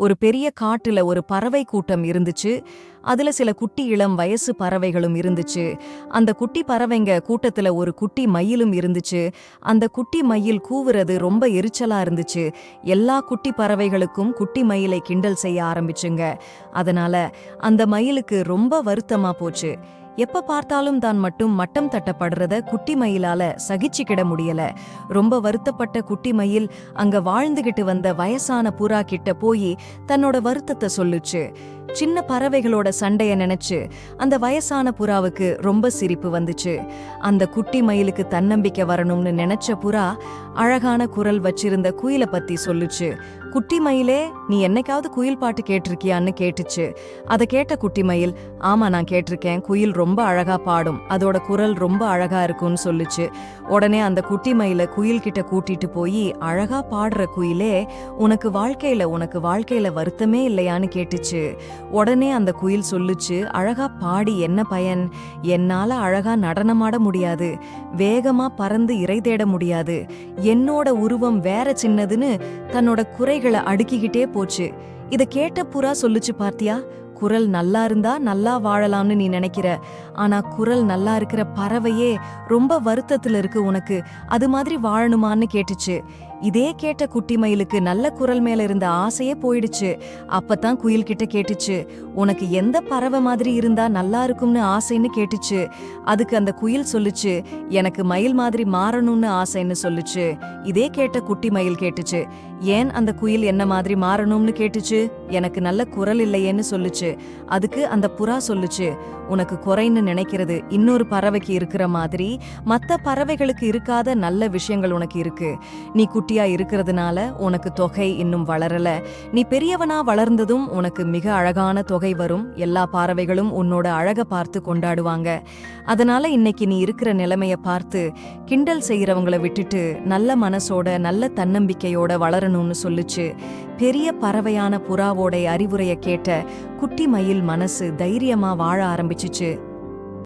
ஒரு பெரிய காட்டுல ஒரு பறவை கூட்டம் இருந்துச்சு. அதுல சில குட்டி இளம் வயசு பறவைகளும் இருந்துச்சு. அந்த குட்டி பறவைங்க கூட்டத்துல ஒரு குட்டி மயிலும் இருந்துச்சு. அந்த குட்டி மயில் கூவுறது ரொம்ப எரிச்சலா இருந்துச்சு. எல்லா குட்டி பறவைகளுக்கும் குட்டி மயிலை கிண்டல் செய்ய ஆரம்பிச்சுங்க. அதனால அந்த மயிலுக்கு ரொம்ப வருத்தமா போச்சு. எப்ப பார்த்தாலும் தான் மட்டும் மட்டம் தட்டப்படுறத குட்டி மயிலால சகிச்சுக்கிட முடியல. ரொம்ப வருத்தப்பட்ட குட்டி மயில் அங்க வாழ்ந்துகிட்டு வந்த வயசான புறா கிட்ட போய் தன்னோட வருத்தத்தை சொல்லுச்சு. சின்ன பறவைகளோட சண்டையை நினைச்சு அந்த வயசான புறாவுக்கு ரொம்ப சிரிப்பு வந்துச்சு. அந்த குட்டி மயிலுக்கு தன்னம்பிக்கை வரணும்னு நினைச்ச புறா அழகான குரல் வச்சிருந்த குயில பத்தி சொல்லுச்சு. குட்டி மயிலே நீ என்னைக்காவது குயில் பாட்டு கேட்டிருக்கியான்னு கேட்டுச்சு. அதை கேட்ட குட்டி மயில் ஆமா நான் கேட்டிருக்கேன். குயில் ரொம்ப அழகா பாடும். அதோட குரல் ரொம்ப அழகா இருக்கும்னு சொல்லுச்சு. உடனே அந்த குட்டி மயில குயில் கிட்ட கூட்டிட்டு போய் அழகா பாடுற குயிலே உனக்கு வாழ்க்கையில உனக்கு வாழ்க்கையில வருத்தமே இல்லையான்னு கேட்டுச்சு. உடனே அந்த குயில் சொல்லுச்சு அழகா பாடி என்ன பயன்? என்னால அழகா நடனமாட முடியாது. வேகமா பறந்து இறை தேட முடியாது. என்னோட உருவம் வேற சின்னதுன்னு தன்னோட குறைகளை அடுக்கிக்கிட்டே போச்சு. இத கேட்ட புறா சொல்லுச்சு பார்த்தியா குரல் நல்லா இருந்தா நல்லா வாழலாம்னு நீ நினைக்கிற. ஆனா குரல் நல்லா இருக்கிற பறவையே ரொம்ப வருத்தத்துல இருக்கு உனக்கு. அது மாதிரி வாழணுமான்னு கேட்டுச்சு. இதே கேட்ட குட்டி மயிலுக்கு நல்ல குரல் மேல இருந்த ஆசையே போயிடுச்சு. அப்பதான் குயில் கிட்ட கேட்டுச்சு உனக்கு எந்த பறவை மாதிரி இருந்தா நல்லா இருக்கும்னு ஆசைன்னு கேட்டுச்சு. அதுக்கு அந்த குயில் சொல்லுச்சு எனக்கு மயில் மாதிரி மாறணும்னு ஆசைன்னு சொல்லுச்சு. இதே கேட்ட குட்டி மயில் கேட்டுச்சு ஏன் அந்த குயில் என்ன மாதிரி மாறணும்னு கேட்டுச்சு? எனக்கு நல்ல குரல் இல்லையேன்னு சொல்லுச்சு. அதுக்கு அந்த புறா சொல்லுச்சு உனக்கு குறைன்னு நினைக்கிறது இன்னொரு பறவைக்கு இருக்கிற மாதிரி மத்த பறவைகளுக்கு இருக்காத நல்ல விஷயங்கள் உனக்கு இருக்கு. நீ குட்டியா இருக்கிறதுனால உனக்கு தொகை இன்னும் வளரல. நீ பெரியவனா வளர்ந்ததும் உனக்கு மிக அழகான தொகை வரும். எல்லா பறவைகளும் உன்னோட அழக பார்த்து கொண்டாடுவாங்க. அதனால இன்னைக்கு நீ இருக்கிற நிலைமைய பார்த்து கிண்டல் செய்யறவங்களை விட்டுட்டு நல்ல மனசோட நல்ல தன்னம்பிக்கையோட வளரணும்னு சொல்லுச்சு. பெரிய பறவையான புறாவோட அறிவுரைய கேட்ட குட்டி மயில் மனசு தைரியமா வாழ ஆரம்பிச்சுச்சு.